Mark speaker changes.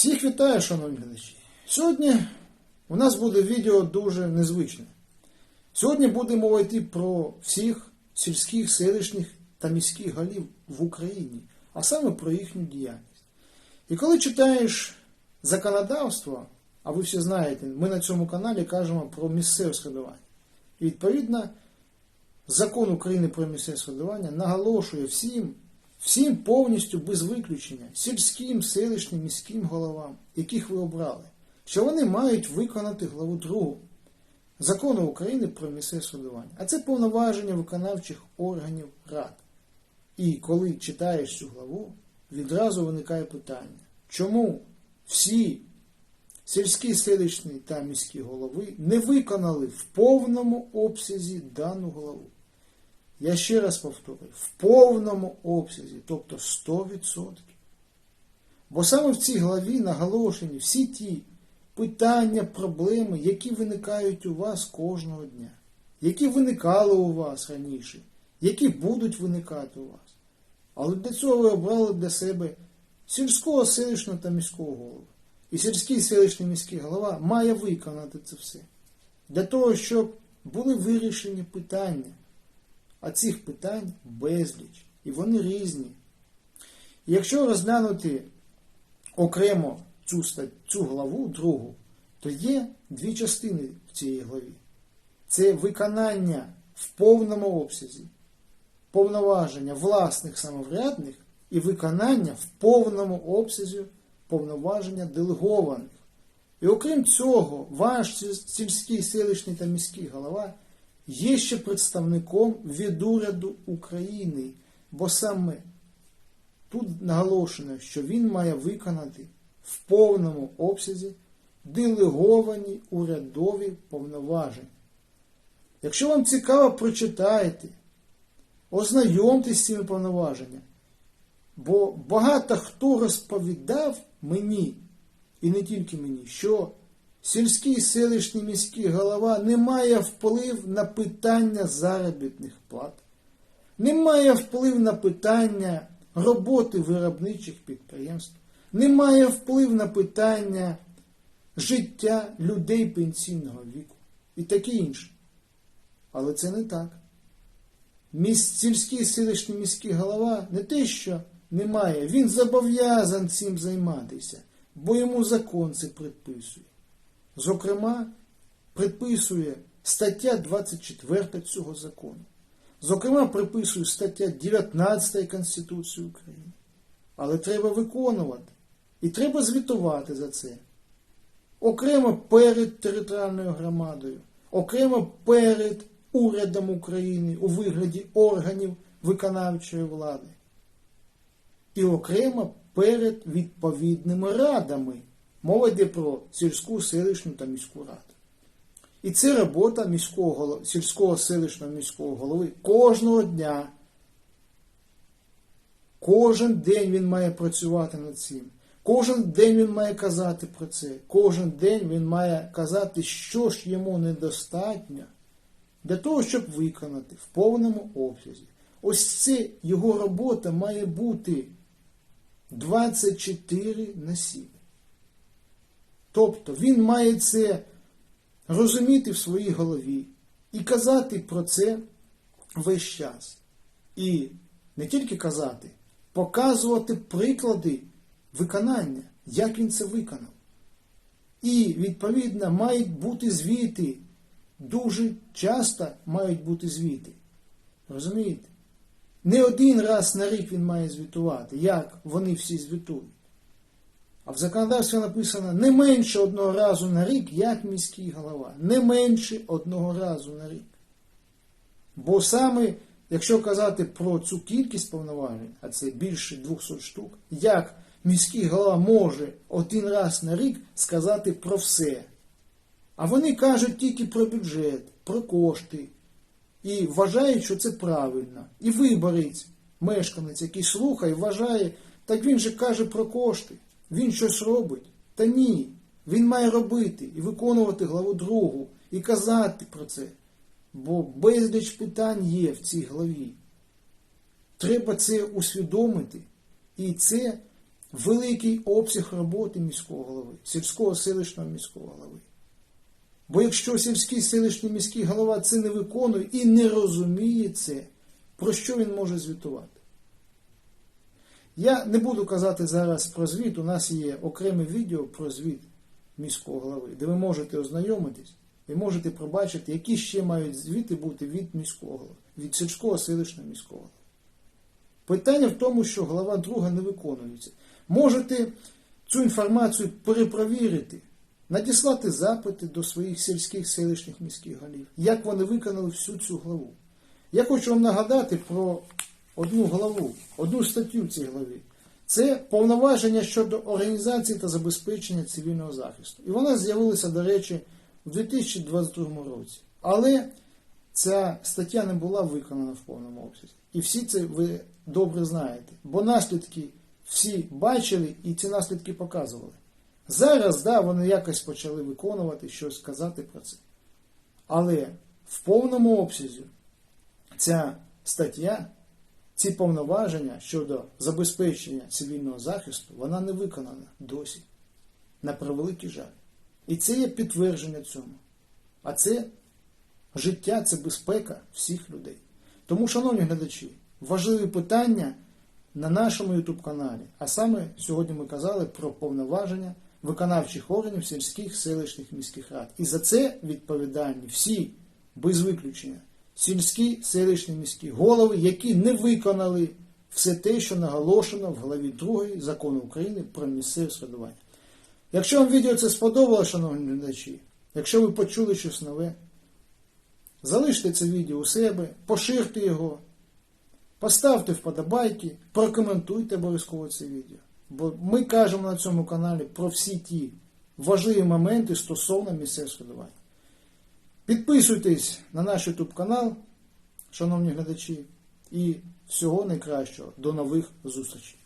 Speaker 1: Всіх вітаю, шановні глядачі. Сьогодні у нас буде відео дуже незвичне. Сьогодні буде мова йти про всіх сільських, селищних та міських голів в Україні, а саме про їхню діяльність. І коли читаєш законодавство, а ви всі знаєте, ми на цьому каналі кажемо про місцеве складування. І відповідно, закон України про місцеве складування наголошує всім, всім повністю без виключення, сільським, селищним, міським головам, яких ви обрали, що вони мають виконати главу 2 закону України про місцеве самоврядування. А це повноваження виконавчих органів рад. І коли читаєш цю главу, відразу виникає питання, чому всі сільські, селищні та міські голови не виконали в повному обсязі дану главу? Я ще раз повторюю, в повному обсязі, тобто 100%. Бо саме в цій главі наголошені всі ті питання, проблеми, які виникають у вас кожного дня, які виникали у вас раніше, які будуть виникати у вас. Але для цього ви обрали для себе сільського, селищного та міського голову. І сільський селищний міський голова має виконати це все. Для того, щоб були вирішені питання. А цих питань безліч. І вони різні. Якщо розглянути окремо цю, цю главу другу, то є дві частини в цій главі. Це виконання в повному обсязі, повноваження власних самоврядних і виконання в повному обсязі повноваження делегованих. І окрім цього, ваш сільський селищний та міський голова є ще представником від уряду України, бо саме тут наголошено, що він має виконати в повному обсязі делеговані урядові повноваження. Якщо вам цікаво, прочитайте, ознайомтесь з цими повноваженнями, бо багато хто розповідав мені, і не тільки мені, що сільський селищний міський голова не має вплив на питання заробітних плат, не має вплив на питання роботи виробничих підприємств, не має вплив на питання життя людей пенсійного віку і таке інше. Але це не так. Міс... Сільський селищний міський голова не те, що не має, він зобов'язаний цим займатися, бо йому закон це предписує. Зокрема, приписує стаття 24 цього закону. Зокрема, приписує стаття 19 Конституції України. Але треба виконувати. І треба звітувати за це. Окремо перед територіальною громадою, окремо перед урядом України у вигляді органів виконавчої влади. І окремо перед відповідними радами. Мова йде про сільську, селищну та міську раду. І це робота міського, сільського селищного міського голови кожного дня. Кожен день він має працювати над цим. Кожен день він має казати про це. Кожен день він має казати, що ж йому недостатньо для того, щоб виконати в повному обсязі. Ось це його робота має бути 24 на 7. Тобто він має це розуміти в своїй голові і казати про це весь час. І не тільки казати, показувати приклади виконання, як він це виконав. І, відповідно, мають бути звіти. Дуже часто мають бути звіти. Розумієте? Не один раз на рік він має звітувати, як вони всі звітують. А в законодавстві написано не менше одного разу на рік, як міський голова. Не менше одного разу на рік. Бо саме, якщо казати про цю кількість повноважень, а це більше 200 штук, як міський голова може один раз на рік сказати про все. А вони кажуть тільки про бюджет, про кошти. І вважають, що це правильно. І виборець, мешканець, який слухає, вважає, так він же каже про кошти. Він щось робить. Та ні. Він має робити і виконувати главу другу, і казати про це. Бо безліч питань є в цій главі. Треба це усвідомити. І це великий обсяг роботи міського голови, сільського селищного міського голови. Бо якщо сільський селищний міський голова це не виконує і не розуміє це, про що він може звітувати? Я не буду казати зараз про звіт. У нас є окреме відео про звіт міського голови, де ви можете ознайомитись і можете побачити, які ще мають звіти бути від міського голови, від сільського селищного міського голови. Питання в тому, що голова друга не виконується. Можете цю інформацію перепровірити, надіслати запити до своїх сільських селищних міських голів, як вони виконали всю цю главу. Я хочу вам нагадати про одну главу, одну статтю в цій главі. Це повноваження щодо організації та забезпечення цивільного захисту. І вона з'явилася, до речі, у 2022 році. Але ця стаття не була виконана в повному обсязі. І всі це ви добре знаєте. Бо наслідки всі бачили і ці наслідки показували. Зараз, да, вони якось почали виконувати, щось сказати про це. Але в повному обсязі ця стаття, ці повноваження щодо забезпечення цивільного захисту, вона не виконана досі. На превеликий жаль. І це є підтвердження цьому. А це життя, це безпека всіх людей. Тому, шановні глядачі, важливі питання на нашому YouTube каналі. А саме сьогодні ми казали про повноваження виконавчих органів сільських селищних міських рад. І за це відповідальні всі, без виключення, сільські селищні міські голови, які не виконали все те, що наголошено в главі 2 закону України про місцеве самоврядування. Якщо вам відео це сподобалося, шановні глядачі, якщо ви почули щось нове, залиште це відео у себе, поширте його, поставте вподобайки, прокоментуйте обов'язково це відео. Бо ми кажемо на цьому каналі про всі ті важливі моменти стосовно місцевого самоврядування. Підписуйтесь на наш YouTube канал, шановні глядачі, і всього найкращого. До нових зустрічей!